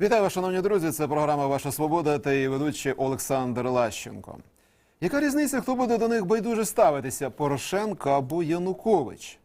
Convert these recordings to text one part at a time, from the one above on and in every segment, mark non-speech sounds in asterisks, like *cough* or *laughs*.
Вітаю шановні друзі. Це програма Ваша Свобода та її ведучий Олександр Лащенко. Яка різниця, хто буде до них байдуже ставитися Порошенко або Янукович?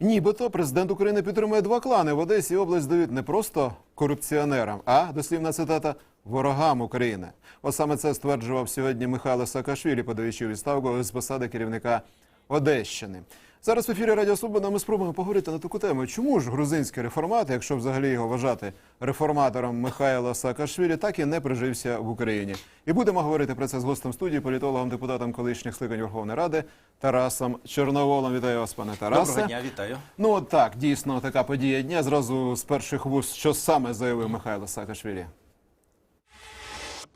Нібито президент України підтримує два клани. В Одесі область дають не просто корупціонерам, а дослівна цитата ворогам України. От саме це стверджував сьогодні Михайло Саакашвілі, подаючи відставку з посади керівника Одещини. Зараз в ефірі Радіо Свобода ми спробуємо поговорити на таку тему. Чому ж грузинський реформат, якщо взагалі його вважати реформатором Михайла Саакашвілі, так і не прижився в Україні? І будемо говорити про це з гостем студії, політологом, депутатом колишніх скликань Верховної Ради Тарасом Чорноволом. Вітаю вас, пане Тарасе. Доброго дня, вітаю. Ну от так, дійсно така подія дня. Зразу з перших вуст, що саме заявив Михайло Саакашвілі.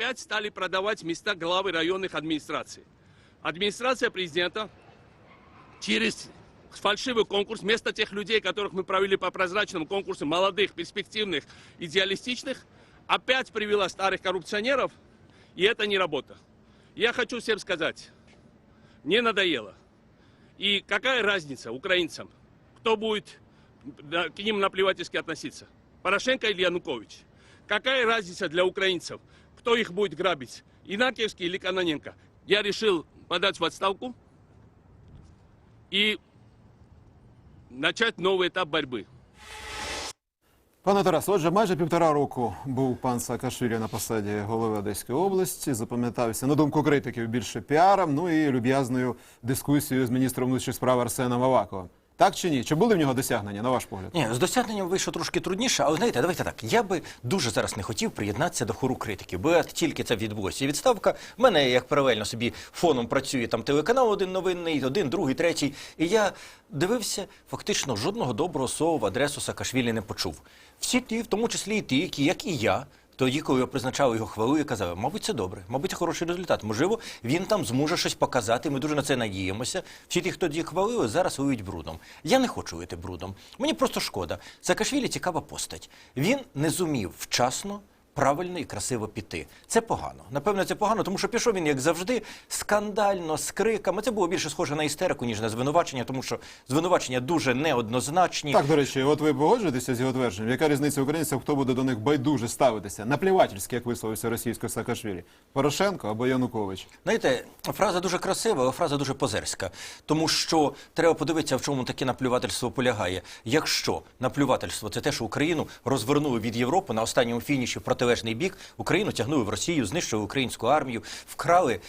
опять стали продавать места главы районных администраций. Администрация президента через фальшивый конкурс, вместо тех людей, которых мы провели по прозрачному конкурсу, молодых, перспективных, идеалистичных, опять привела старых коррупционеров, и это не работа. Я хочу всем сказать, мне надоело. И какая разница украинцам, кто будет к ним наплевательски относиться? Порошенко или Янукович? Какая разница для украинцев, кто их будет грабить? Инакевский или Каноненко? Я решил подать в отставку и начать новый этап борьбы. Пане Тарас, отже, майже півтора року був пан Саакашвілі на посаді голови Одеської області. Запам'ятався на думку критиків більше піаром, ну і люб'язною дискусією з міністром внутрішніх справ Арсеном Аваковим. Так чи ні? Чи були в нього досягнення, на ваш погляд? Ні, з досягненням вийшло трошки трудніше, але знаєте, давайте так. Я би дуже зараз не хотів приєднатися до хору критиків, бо тільки це відбулося відставка, в мене як паралельно собі фоном працює там телеканал один новинний, один, другий, третій. І я дивився, фактично жодного доброго слова в адресу Саакашвілі не почув. Всі ті, в тому числі і ті, які, як і я. Тоді, коли я призначав його хвалу, я казав, мабуть, це добре, мабуть, це хороший результат. Можливо, він там зможе щось показати. Ми дуже на це надіємося. Всі ті, хто тоді хвалили, зараз виють брудом. Я не хочу вити брудом. Мені просто шкода. Саакашвілі цікава постать. Він не зумів вчасно. Правильно і красиво піти. Це погано. Напевно, це погано, тому що пішов він, як завжди, скандально, з криками. Це було більше схоже на істерику, ніж на звинувачення, тому що звинувачення дуже неоднозначні. Так, до речі, от ви погоджуєтеся з його твердженням. Яка різниця українців, хто буде до них байдуже ставитися? Наплівательськи, як висловився російсько Саакашвілі? Порошенко або Янукович? Знаєте, фраза дуже красива, але фраза дуже позерська. Тому що треба подивитися, в чому таке наплювательство полягає. Якщо наплювательство це те, що Україну розвернули від Європи на останньому фініші в протилежний бік, Україну тягнули в Росію, знищили українську армію, вкрали.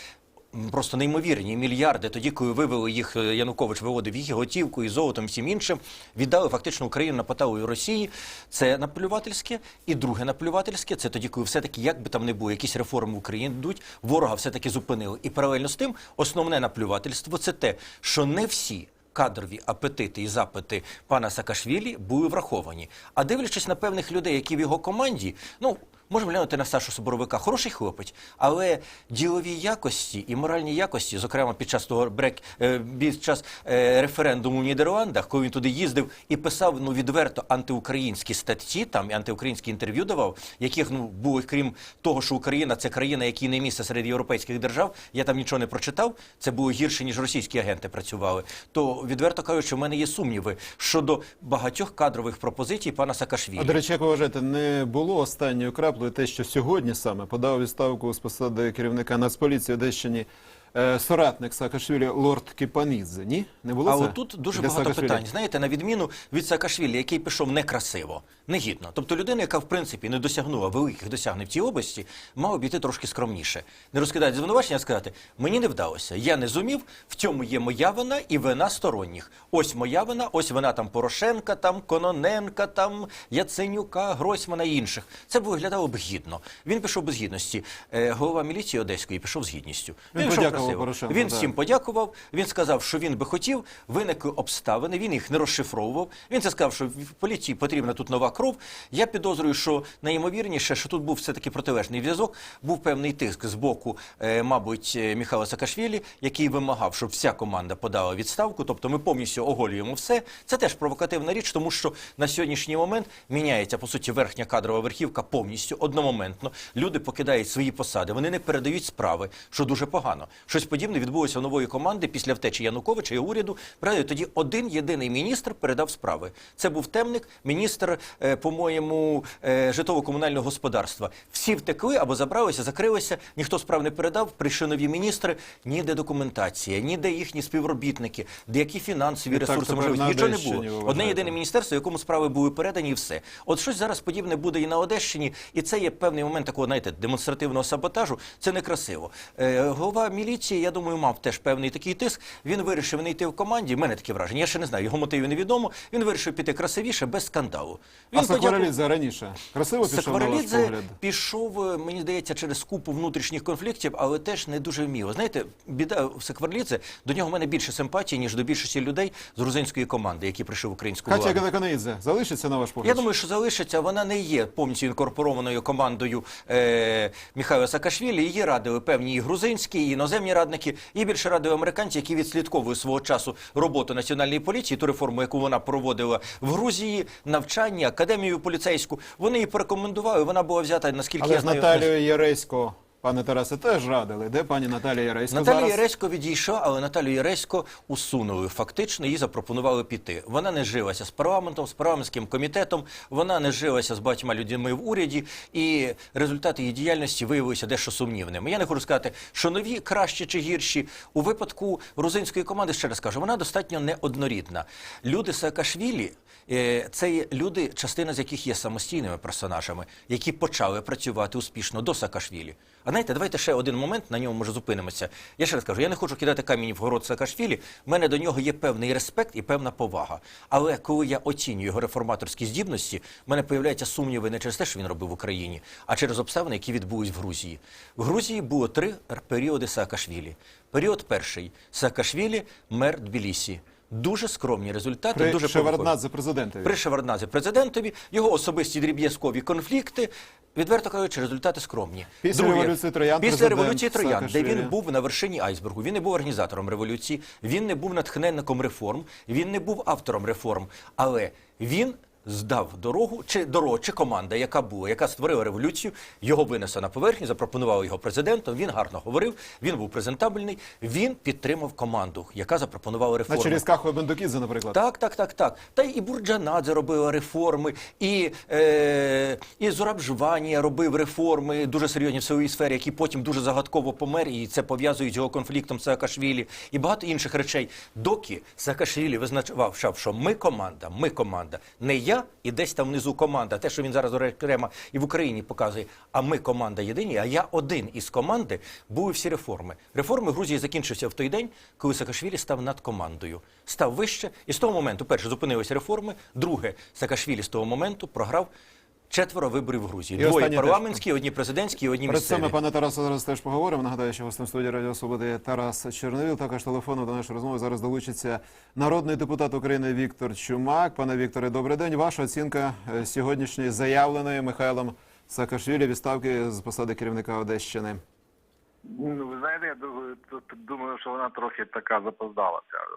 Просто неймовірні мільярди, тоді, коли вивели їх, е, Янукович виводив їх і готівкою, і золотом, всім іншим, віддали фактично Україну на поталу Росії. Це наплювательське. І друге наплювательське це тоді, коли все-таки, як би там не було, якісь реформи в Україні йдуть, ворога все-таки зупинили. І паралельно з тим, основне наплювательство це те, що не всі. Кадрові апетити і запити пана Саакашвілі були враховані. А дивлячись на певних людей, які в його команді, ну можемо глянути на Сашу Соборовика, хороший хлопець, але ділові якості і моральні якості, зокрема під час того брек е, під час е, референдуму в Нідерландах, коли він туди їздив і писав ну відверто антиукраїнські статті, там і антиукраїнські інтерв'ю давав, яких ну було крім того, що Україна це країна, якій не місце серед європейських держав. Я там нічого не прочитав. Це було гірше ніж російські агенти працювали. То відверто кажучи, в мене є сумніви щодо багатьох кадрових пропозицій пана Саакашвілі. А до речі, як ви вважаєте, не було останньою краплею те, що сьогодні саме подав відставку з посади керівника Нацполіції Одещині соратник Саакашвілі Лорд Кіпанідзе? Ні? Не було А це? отут дуже Для багато Саакашвілі? питань. Знаєте, на відміну від Саакашвілі, який пішов некрасиво, негідно. Тобто людина, яка в принципі не досягнула великих досягнень в цій області, мала б іти трошки скромніше. Не розкидати звинувачення, а сказати, мені не вдалося, я не зумів, в цьому є моя вина і вина сторонніх. Ось моя вина, ось вина там Порошенка, там Кононенка, там Яценюка, Гройсмана і інших. Це б виглядало б гідно. Він пішов без гідності. Е, голова міліції Одеської пішов з гідністю. Він пішов подякував красиво. Він так. всім подякував. Він сказав, що він би хотів. Виникли обставини. Він їх не розшифровував. Він це сказав, що в поліції потрібна тут нова кров. Я підозрюю, що найімовірніше, що тут був все таки протилежний зв'язок. Був певний тиск з боку, е, мабуть, е, Михайла Саакашвілі, який вимагав, щоб вся команда подала відставку. Тобто ми повністю оголюємо все. Це теж провокативна річ, тому що на сьогоднішній момент міняється по суті верхня кадрова верхівка повністю одномоментно. Люди покидають свої посади, вони не передають справи, що дуже погано. Що Щось подібне відбулося у нової команди після втечі Януковича і уряду. Пригадую, тоді один єдиний міністр передав справи. Це був темник, міністр, е, по-моєму, е, житлово-комунального господарства. Всі втекли або забралися, закрилися. Ніхто справ не передав. Прийшли нові міністри. Ніде документація, ніде їхні співробітники, де які фінансові ресурси можливості. Нічого не було. Одне єдине міністерство, якому справи були передані, і все. От щось зараз подібне буде і на Одещині, і це є певний момент такого, знаєте, демонстративного саботажу. Це некрасиво. Е, голова міліції, я думаю, мав теж певний такий тиск. Він вирішив не йти в команді. мене таке враження. Я ще не знаю, його мотиви невідомо. Він вирішив піти красивіше, без скандалу. Він А Сакварелідзе раніше красиво пішов на ваш погляд? пішов, е, мені здається, через купу внутрішніх конфліктів, але теж не дуже вміло. Знаєте, біда в Сакварелідзе, до нього в мене більше симпатії, ніж до більшості людей з грузинської команди, які прийшли в українську Катя владу. Ганаканаїдзе залишиться на ваш погляд? Я думаю, що залишиться. Вона не є повністю інкорпорованою командою е, Міхайла Саакашвілі. Її радили певні і грузинські, і іноземні радники, і більше радили американці, які відслідковують свого часу роботу національної поліції, ту реформу, яку вона проводила в Грузії, навчання, академію поліцейську. Вони її порекомендували. Вона була взята, наскільки Але я знаю, Наталію Єресько, пане Тарасе, теж радили. Де пані Наталія Єресько Наталія зараз? Яресько відійшла, але Наталію Яресько усунули. Фактично їй запропонували піти. Вона не жилася з парламентом, з парламентським комітетом. Вона не жилася з багатьма людьми в уряді, і результати її діяльності виявилися дещо сумнівними. Я не хочу сказати, що нові кращі чи гірші. У випадку грузинської команди ще раз кажу, вона достатньо неоднорідна. Люди Саакашвілі е, це є люди, частина з яких є самостійними персонажами, які почали працювати успішно до Саакашвілі. А знаєте, давайте ще один момент на ньому може зупинимося. Я ще раз кажу, я не хочу кидати камінь в город Саакашвілі. В мене до нього є певний респект і певна повага. Але коли я оцінюю його реформаторські здібності, в мене появляються сумніви не через те, що він робив в Україні, а через обставини, які відбулись в Грузії. В Грузії було три періоди Саакашвілі. Період перший Саакашвілі, мер Тбілісі. Дуже скромні результати, При дуже. Шеварднадзе президентові. При Шеварднадзе президентові, його особисті дріб'язкові конфлікти, відверто кажучи, результати скромні. Після революції Троян після революції Троян, де він був на вершині айсбергу, він не був організатором революції, він не був натхненником реформ, він не був автором реформ, але він. Здав дорогу чи дорогу, чи команда, яка була, яка створила революцію, його винесла на поверхню, запропонували його президентом. Він гарно говорив, він був презентабельний. Він підтримав команду, яка запропонувала реформи. з Кахою Бендукідзе, наприклад. Так, так, так, так. Та і Бурджанадзе робила реформи, і, е, і Зурабжванія робив реформи дуже серйозні в своїй сфері, які потім дуже загадково помер, і це пов'язують з його конфліктом з Саакашвілі і багато інших речей. Доки Саакашвілі визначав, що ми команда, ми команда, не я і десь там внизу команда. Те, що він зараз окремо і в Україні показує. А ми команда єдині, а я один із команди були всі реформи. Реформи Грузії закінчився в той день, коли Саакашвілі став над командою, став вище, і з того моменту, перше, зупинилися реформи. Друге, Саакашвілі з того моменту програв четверо виборів в Грузії. І Двоє останнє теж. парламентські, одні президентські, одні Перед місцеві. цими пане Тарасе зараз теж поговоримо. Нагадаю, що гостем студії Радіо Свободи є Тарас Чорновіл. Також телефоном до нашої розмови зараз долучиться народний депутат України Віктор Чумак. Пане Вікторе, добрий день. Ваша оцінка е, сьогоднішньої заявленої Михайлом Саакашвілі відставки з посади керівника Одещини. Ну, ви знаєте, я думаю, що вона трохи така запоздала ця е,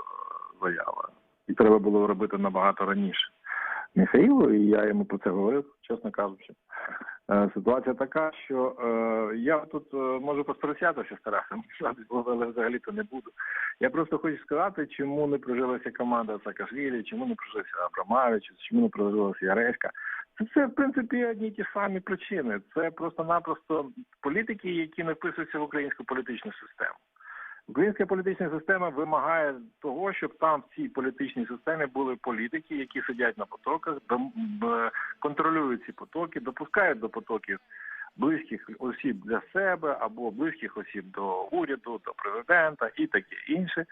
заява. І треба було робити набагато раніше. Михаїлу, і я йому про це говорив, чесно кажучи. Е, Ситуація така, що е, я тут е, можу посперечатися з Тарасом, *laughs* але взагалі-то не буду. Я просто хочу сказати, чому не прожилася команда Саакашвілі, чому не прожилася Абрамавич, чому не прожилася Яреська. Це все, в принципі, одні й ті самі причини. Це просто-напросто політики, які не вписуються в українську політичну систему. Українська політична система вимагає того, щоб там в цій політичній системі були політики, які сидять на потоках, контролюють ці потоки, допускають до потоків близьких осіб для себе або близьких осіб до уряду, до президента і таке інше,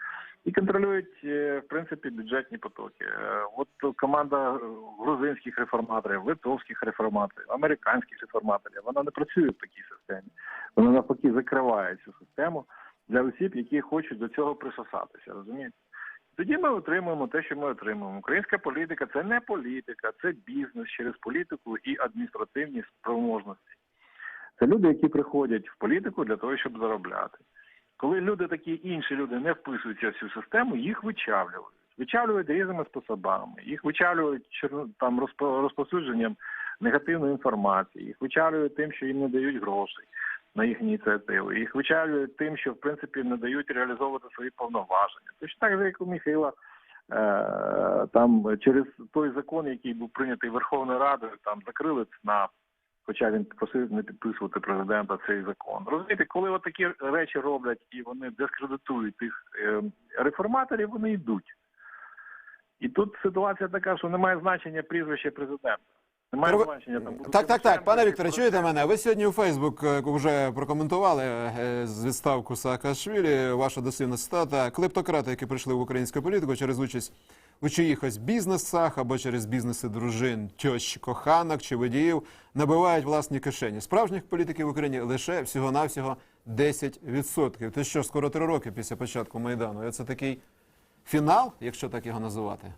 і контролюють е, в принципі бюджетні потоки. Е, От команда грузинських реформаторів, литовських реформаторів, американських реформаторів, вона не працює в такій системі. Вона навпаки закриває цю систему для осіб, які хочуть до цього присосатися. Розумієте? Тоді ми отримуємо те, що ми отримуємо. Українська політика це не політика, це бізнес через політику і адміністративні спроможності. Це люди, які приходять в політику для того, щоб заробляти. Коли люди такі інші люди не вписуються в цю систему, їх вичавлюють. Вичавлюють різними способами. Їх вичавлюють там розпо- розповсюдженням негативної інформації, їх вичавлюють тим, що їм не дають грошей. На їхні ініціативи. Їх вичавлюють тим, що в принципі не дають реалізовувати свої повноваження. Точно так же, як у Міхайла. Е, Там через той закон, який був прийнятий Верховною Радою, там закрили ЦНАП, хоча він просив не підписувати президента цей закон. Розумієте, коли от такі речі роблять і вони дискредитують тих е, реформаторів, вони йдуть. І тут ситуація така, що немає значення прізвища президента. Немає Треба- значення там. буде Так, так, так, пане Вікторе, чуєте мене? Ви сьогодні у Фейсбук е, вже прокоментували е, з відставку Саакашвілі. Ваша дослівна цитата. Клептократи, які прийшли в українську політику через участь у чиїхось бізнесах або через бізнеси дружин, тьощ, коханок чи водіїв, набивають власні кишені. Справжніх політиків в Україні лише всього-навсього 10%. Це що, скоро три роки після початку Майдану. Це такий фінал, якщо так його називати.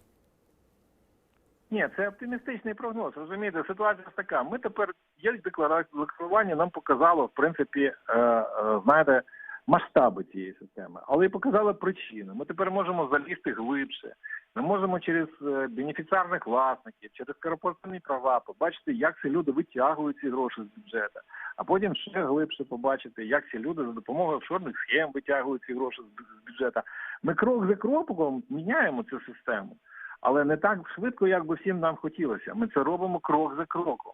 Ні, це оптимістичний прогноз. Розумієте, ситуація така. Ми тепер деклара- декларування, нам показало, в принципі, е, е, знаєте, масштаби цієї системи, але і показало причину. Ми тепер можемо залізти глибше. Ми можемо через е, бенефіціарних власників, через корпоративні права побачити, як ці люди витягують ці гроші з бюджету, а потім ще глибше побачити, як ці люди за допомогою офшорних схем витягують ці гроші з бюджету. Ми крок за кроком міняємо цю систему але не так швидко, як би всім нам хотілося. Ми це робимо крок за кроком.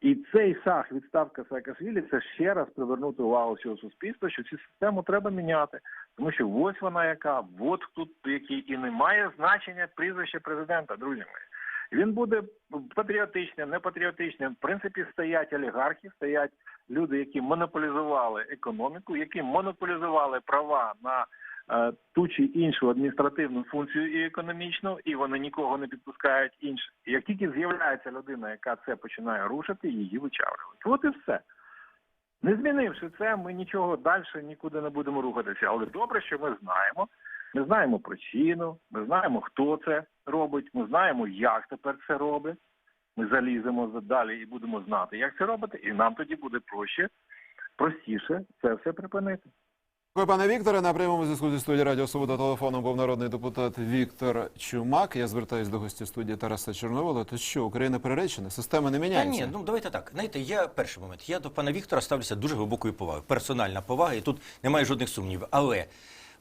І цей шаг відставка Саакашвілі – це ще раз привернути увагу всього суспільства, що цю систему треба міняти, тому що ось вона яка, от тут який і не має значення прізвище президента, друзі мої. Він буде патріотичним, непатріотичним. В принципі, стоять олігархи, стоять люди, які монополізували економіку, які монополізували права на ту чи іншу адміністративну функцію і економічну, і вони нікого не підпускають інше. Як тільки з'являється людина, яка це починає рушити, її вичавлюють. От і все. Не змінивши це, ми нічого далі нікуди не будемо рухатися. Але добре, що ми знаємо. Ми знаємо причину, ми знаємо, хто це робить, ми знаємо, як тепер це робить. Ми заліземо далі і будемо знати, як це робити, і нам тоді буде проще, простіше це все припинити. Дякую, пане Вікторе. На прямому зв'язку зі студії Радіо Свобода телефоном був народний депутат Віктор Чумак. Я звертаюсь до гості студії Тараса Чорновола. То що, Україна переречена? Система не Та міняється? ні, ну давайте так. Знаєте, я перший момент. Я до пана Віктора ставлюся дуже глибокою повагою. Персональна повага, і тут немає жодних сумнівів. Але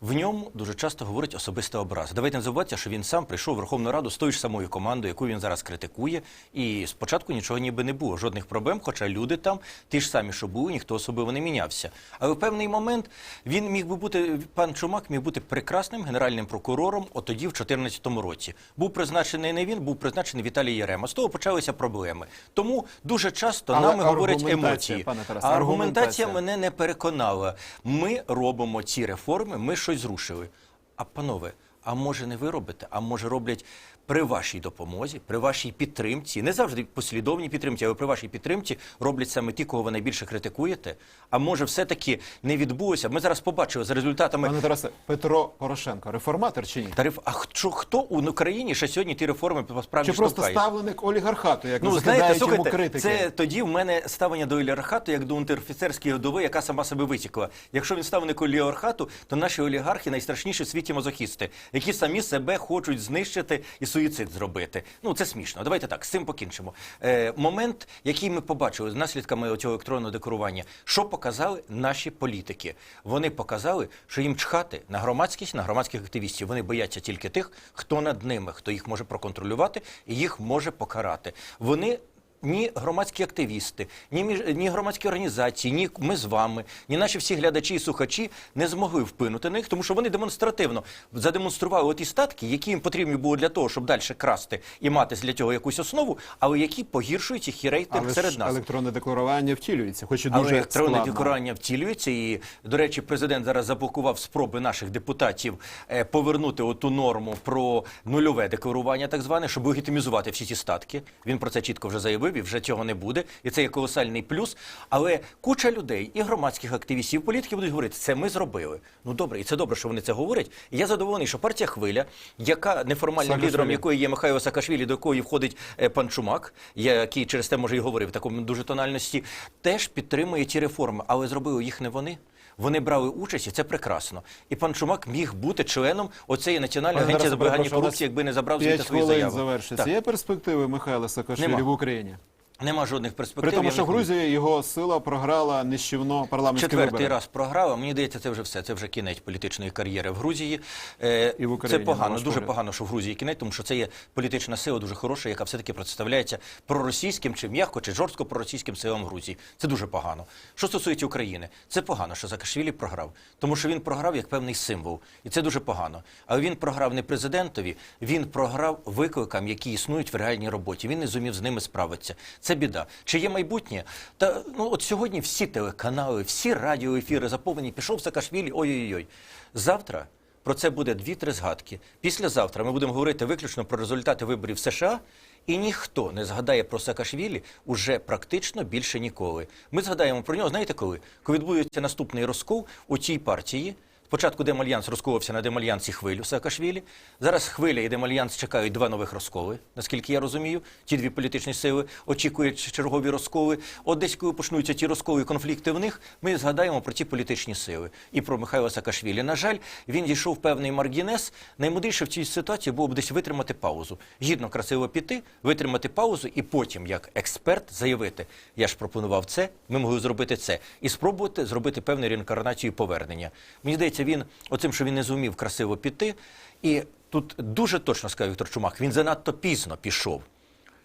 в ньому дуже часто говорить особиста образа. Давайте не забувайте, що він сам прийшов в Верховну Раду з тою ж самою командою, яку він зараз критикує. І спочатку нічого ніби не було, жодних проблем, хоча люди там ті ж самі, що були, ніхто особливо не мінявся. Але в певний момент він міг би бути, пан Чумак міг бути прекрасним генеральним прокурором от тоді, в 2014 році. Був призначений не він, був призначений Віталій Єрема. З того почалися проблеми. Тому дуже часто Але нами говорять емоції. пане Тарасе, а аргументація аргументація. мене не переконала. Ми робимо ці реформи, ми щось зрушили. А панове, а може не ви робите, а може роблять при вашій допомозі, при вашій підтримці, не завжди послідовній підтримці, але при вашій підтримці роблять саме ті, кого ви найбільше критикуєте. А може, все-таки не відбулося. Ми зараз побачили за результатами Пане Тарасе, Петро Порошенко, реформатор чи ні? тариф. А хто, хто у Україні ще сьогодні ті реформи справді Чи просто штовхають? ставленик олігархату, як Ну, знаєте, йому слухайте, критики? це тоді в мене ставлення до олігархату як до унтерофіцерської вдови, яка сама себе витікла. Якщо він ставник олігархату, то наші олігархи найстрашніші в світі мазохісти, які самі себе хочуть знищити і суїцид зробити. Ну це смішно. Давайте так з цим покінчимо. Е, момент, який ми побачили з наслідками цього електронного декорування, що показали наші політики. Вони показали, що їм чхати на громадськість, на громадських активістів. Вони бояться тільки тих, хто над ними, хто їх може проконтролювати і їх може покарати. Вони ні громадські активісти, ні між ні громадські організації, ні ми з вами, ні наші всі глядачі і слухачі не змогли вплинути на них, тому що вони демонстративно задемонстрували ті статки, які їм потрібні було для того, щоб далі красти і мати для цього якусь основу, але які погіршують їх і рейтинг Але серед ж нас. електронне декларування втілюється, хоч і Але дуже електронне складно. декларування втілюється, і до речі, президент зараз заблокував спроби наших депутатів е, повернути оту норму про нульове декларування, так зване, щоб легітимізувати всі ці статки. Він про це чітко вже заявив, і вже цього не буде. І це є колосальний плюс. Але куча людей, і громадських активістів, і політиків будуть говорити, це ми зробили. Ну добре, і це добре, що вони це говорять. І я задоволений, що партія хвиля, яка неформальним Саакашвілі. лідером якої є Михайло Саакашвілі, до якої входить е, пан Чумак, який через те може і говорив в такому дуже тональності, теж підтримує ті реформи, але зробили їх не вони. Вони брали участь, і це прекрасно. І пан Чумак міг бути членом оцеї національної Пане агенції запобігання у нас корупції, якби не забрав звідти П'ять свої хвилин заяви. завершиться. Так. Є перспективи Михайла Саакашвілі Нема. в Україні? Нема жодних перспектив. При тому, що Грузії його сила програла нещівно парламентські Четвертий вибори. раз програв. Мені здається, це вже все. Це вже кінець політичної кар'єри в Грузії. Е, І в Україні, це погано, дуже погано, що в Грузії кінець, тому що це є політична сила дуже хороша, яка все-таки представляється проросійським, чи м'яко, чи жорстко проросійським силам Грузії. Це дуже погано. Що стосується України, це погано, що Саакашвілі програв, тому що він програв як певний символ, і це дуже погано. Але він програв не президентові, він програв викликам, які існують в реальній роботі. Він не зумів з ними справитися. Це біда. Чи є майбутнє? Та ну от сьогодні всі телеканали, всі радіоефіри заповнені. Пішов Саакашвілі, ой-ой-ой. Завтра. Про це буде дві-три згадки. Післязавтра ми будемо говорити виключно про результати виборів США, і ніхто не згадає про Саакашвілі уже практично більше ніколи. Ми згадаємо про нього, знаєте коли? Коли відбудеться наступний розкол у цій партії. Спочатку Демальянс розколовся на Демальянсі хвилю Саакашвілі. Зараз хвиля і Демальянс чекають два нових розколи, наскільки я розумію. Ті дві політичні сили очікують чергові розколи. От десь, коли почнуться ті розколи і конфлікти в них, ми згадаємо про ті політичні сили і про Михайла Саакашвілі. На жаль, він дійшов певний маргінес. Наймудріше в цій ситуації було б десь витримати паузу. Гідно красиво піти, витримати паузу і потім, як експерт, заявити: я ж пропонував це, ми могли зробити це, і спробувати зробити певну реінкарнацію повернення. Мені здається, він оцим, що він не зумів красиво піти, і тут дуже точно сказав Віктор Чумак, він занадто пізно пішов.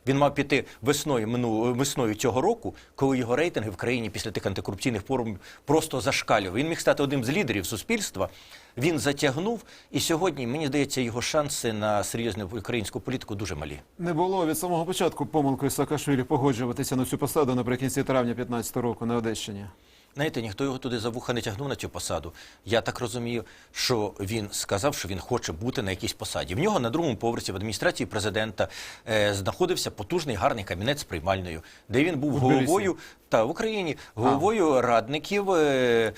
Він мав піти весною мину весною цього року, коли його рейтинги в країні після тих антикорупційних форумів просто зашкалював. Він міг стати одним з лідерів суспільства. Він затягнув, і сьогодні мені здається, його шанси на серйозну українську політику дуже малі. Не було від самого початку помилкою Саакашвілі погоджуватися на цю посаду наприкінці травня 15 року на Одещині. Знаєте, ніхто його туди за вуха не тягнув на цю посаду. Я так розумію, що він сказав, що він хоче бути на якійсь посаді. В нього на другому поверсі в адміністрації президента е, знаходився потужний гарний кабінет з приймальною, де він був головою та в Україні головою радників е,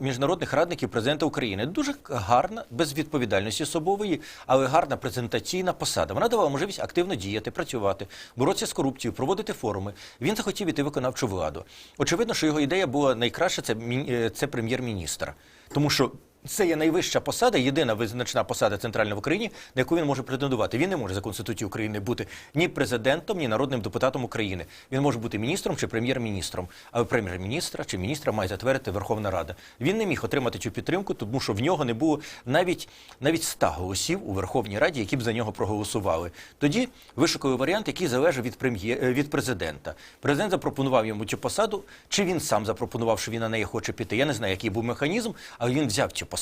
міжнародних радників президента України. Дуже гарна, без відповідальності особової, але гарна презентаційна посада. Вона давала можливість активно діяти, працювати, боротися з корупцією, проводити форуми. Він захотів іти виконавчу владу. Очевидно, що його ідея була найкраща це, е, це прем'єр-міністр, тому що. Це є найвища посада, єдина визначна посада центральна в Україні, на яку він може претендувати. Він не може за конституцією України бути ні президентом, ні народним депутатом України. Він може бути міністром чи прем'єр-міністром. Але прем'єр-міністра чи міністра має затвердити Верховна Рада. Він не міг отримати цю підтримку, тому що в нього не було навіть навіть 100 голосів у Верховній Раді, які б за нього проголосували. Тоді вишукали варіант, який залежав від прем'єр е, від президента. Президент запропонував йому цю посаду. Чи він сам запропонував, що він на неї хоче піти? Я не знаю, який був механізм, але він взяв цю посаду.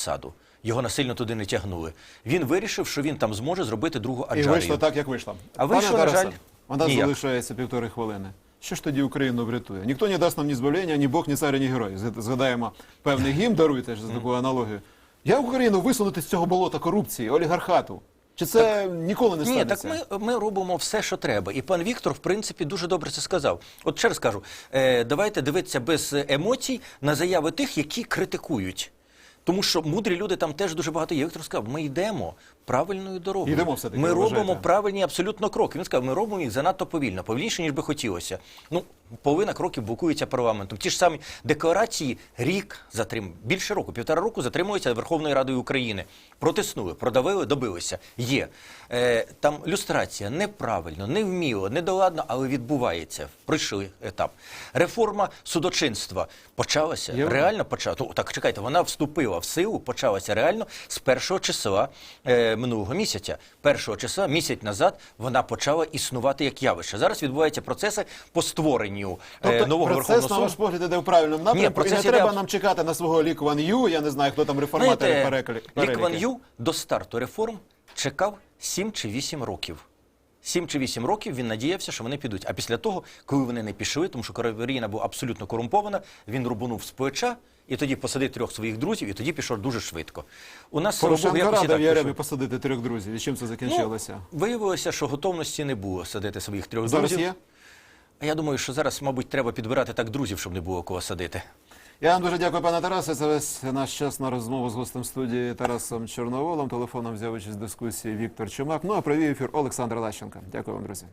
Його насильно туди не тягнули. Він вирішив, що він там зможе зробити другу І вийшло так, як вийшло. А вийшло, Пане на жаль, нас ніяк. залишається півтори хвилини. Що ж тоді Україну врятує? Ніхто не дасть нам ні збавлення, ні Бог, ні цар, ні герой. Згадаємо певний гімн, даруйте ж за таку аналогію. Як Україну висунути з цього болота корупції, олігархату? Чи це ніколи не Ні, так ми, ми робимо все, що треба. І пан Віктор, в принципі, дуже добре це сказав. От ще раз кажу, е, давайте дивитися без емоцій на заяви тих, які критикують. Тому що мудрі люди там теж дуже багато є. Віктор сказав, ми йдемо правильною дорогою. Йдемо все-таки, Ми ви робимо вважаєте? правильні абсолютно кроки. Він сказав, ми робимо їх занадто повільно, повільніше, ніж би хотілося. Ну, половина кроків блокується парламентом. Ті ж самі декларації рік затрим, більше року, півтора року затримуються Верховною Радою України. Протиснули, продавили, добилися. Є. Е, там люстрація неправильно, невміло, недоладно, але відбувається. Пройшли етап. Реформа судочинства почалася. Є? Реально почала. Так, чекайте, вона вступила в силу, почалася реально з першого числа е, минулого місяця. Першого числа, місяць назад, вона почала існувати як явище. Зараз відбуваються процеси по створенню е, Тобто нового процес, Верховного на ваш погляд, іде в правильному напрямку, і процес не іде треба нам чекати на свого Лі Кван Ю, я не знаю, хто там реформатори переклі- Лі Кван. Ю до старту реформ чекав 7 чи 8 років. 7 чи 8 років він надіявся, що вони підуть. А після того, коли вони не пішли, тому що країна була абсолютно корумпована, він рубанув з плеча і тоді посадив трьох своїх друзів, і тоді пішов дуже швидко. У нас Порошенко радив Яремі посадити трьох друзів. І чим це закінчилося? Ну, виявилося, що готовності не було садити своїх трьох Зараз друзів. є? Я думаю, що зараз, мабуть, треба підбирати так друзів, щоб не було кого садити. Я вам дуже дякую, пане Тарасе. за весь наш час на розмову з гостем студії Тарасом Чорноволом. Телефоном взяв участь в дискусії Віктор Чумак. Ну а провів ефір Олександр Лащенко. Дякую вам, друзі.